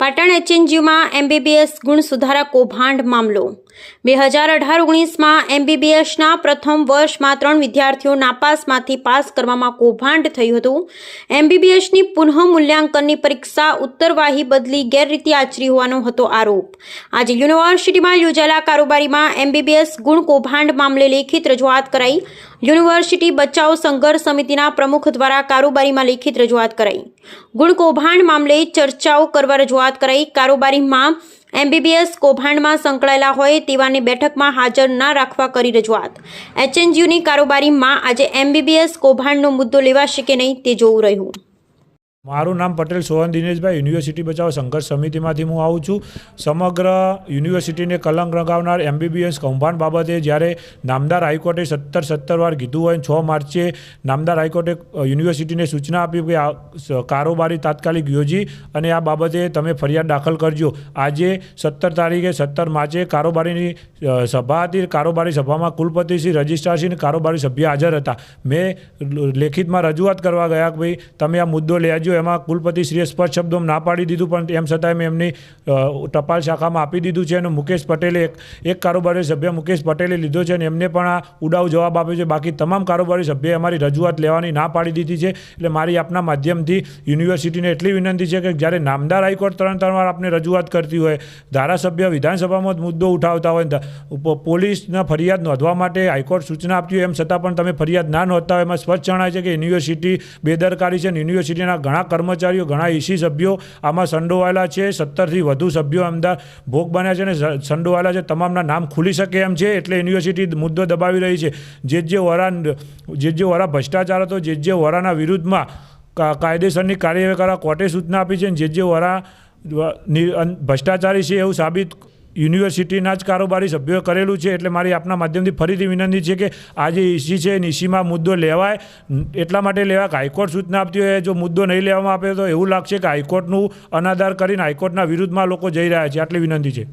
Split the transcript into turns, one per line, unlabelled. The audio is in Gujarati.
પાટણ એચએનજીયુમાં એમબીબીએસ ગુણ સુધારા કૌભાંડ મામલો બે હજાર અઢાર ઓગણીસમાં એમબીબીએસના પ્રથમ વર્ષમાં ત્રણ વિદ્યાર્થીઓ નાપાસમાંથી પાસ કરવામાં કૌભાંડ થયું હતું. એમબીબીએસની પુનઃ મૂલ્યાંકનની પરીક્ષા ઉત્તરવાહી બદલી ગેરરીતિ આચરી હોવાનો હતો આરોપ. આજે યુનિવર્સિટીમાં યોજાયેલા કારોબારીમાં એમબીબીએસ ગુણ કૌભાંડ મામલે લેખિત રજૂઆત કરાઈ. યુનિવર્સિટી બચાવ સંઘર્ષ સમિતિના પ્રમુખ દ્વારા કારોબારીમાં લેખિત રજૂઆત કરાઈ. ગુણ કૌભાંડ મામલે ચર્ચાઓ કરવા રજૂઆત કરાઈ. કારોબારીમાં એમબીબીએસ કૌભાંડમાં સંકળાયેલા હોય તેવાની બેઠકમાં હાજર ના રાખવા કરી રજૂઆત. એચએનજીયુની કારોબારીમાં આજે એમબીબીએસ કૌભાંડનો મુદ્દો લેવાશે કે નહીં તે જોવું રહ્યું.
મારું નામ પટેલ સોહન દિનેશભાઈ યુનિવર્સિટી બચાવ સંઘર્ષ સમિતિમાંથી હું આવું છું. સમગ્ર યુનિવર્સિટીને કલંક રંગાવનાર એમબીબીએસ કૌભાંડ બાબતે જ્યારે નામદાર હાઈકોર્ટે સત્તર સત્તર વાર કીધું હોય છ માર્ચે નામદાર હાઈકોર્ટે યુનિવર્સિટીને સૂચના આપી કે આ કારોબારી તાત્કાલિક યોજી અને આ બાબતે તમે ફરિયાદ દાખલ કરજો. આજે સત્તર તારીખે સત્તર માર્ચે કારોબારીની સભા હતી. કારોબારી સભામાં કુલપતિશ્રી રજિસ્ટ્રારશ્રી અને કારોબારી સભ્ય હાજર હતા. મેં લેખિતમાં રજૂઆત કરવા ગયા કે ભાઈ, તમે આ મુદ્દો લેજો એમાં કુલપતિશ્રીએ સ્પષ્ટ શબ્દોમાં ના પાડી દીધું, પણ એમ છતાંય મેં એમની ટપાલ શાખામાં આપી દીધું છે. અને મુકેશ પટેલે એક એક કારોબારી સભ્ય મુકેશ પટેલે લીધો છે અને એમને પણ આ ઉડાવ જવાબ આપ્યો છે. બાકી તમામ કારોબારી સભ્યએ અમારી રજૂઆત લેવાની ના પાડી દીધી છે. એટલે મારી આપના માધ્યમથી યુનિવર્સિટીને એટલી વિનંતી છે કે જ્યારે નામદાર હાઈકોર્ટ ત્રણ ત્રણ વાર આપને રજૂઆત કરતી હોય, ધારાસભ્ય વિધાનસભામાં જ મુદ્દો ઉઠાવતા હોય પોલીસના ફરિયાદ નોંધવા માટે હાઈકોર્ટ સૂચના આપતી હોય, એમ છતાં પણ તમે ફરિયાદ ના નોંધતા હોય. એમાં સ્પષ્ટ જણાય છે કે યુનિવર્સિટી બેદરકારી છે અને યુનિવર્સિટીના ઘણા કર્મચારીઓ ઘણા ઈસી સભ્યો આમાં સંડોવાયેલા છે. સત્તરથી વધુ સભ્યો અમદાવાદ ભોગ બન્યા છે અને સંડોવાયેલા છે. તમામના નામ ખુલી શકે એમ છે એટલે યુનિવર્સિટી મુદ્દો દબાવી રહી છે. જે જે વરા જે જે વરા ભ્રષ્ટાચાર હતો, જે જે વરાના વિરુદ્ધમાં કાયદેસરની કાર્યવાહી કરવા કોર્ટે સૂચના આપી છે અને જે જે વરા ભ્રષ્ટાચારી છે એવું સાબિત યુનિવર્સિટીના જ કારોબારી સભ્યોએ કરેલું છે એટલે મારી આપના માધ્યમથી ફરીથી વિનંતી છે કે આ જે ઈસી છે ઈસીમાં મુદ્દો લેવાય. એટલા માટે લેવાય કે હાઈકોર્ટ સૂચના આપતી હોય જો મુદ્દો નહીં લેવામાં આવે તો એવું લાગશે કે હાઈકોર્ટનું અનાદાર કરીને હાઈકોર્ટના વિરુદ્ધમાં લોકો જઈ રહ્યા છે. આટલી વિનંતી છે.